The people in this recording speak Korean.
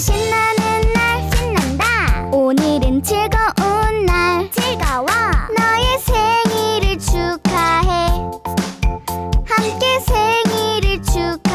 신나는 날 신난다. 오늘은 즐거운 날. 즐거워. 너의 생일을 축하해. 함께 생일을 축하해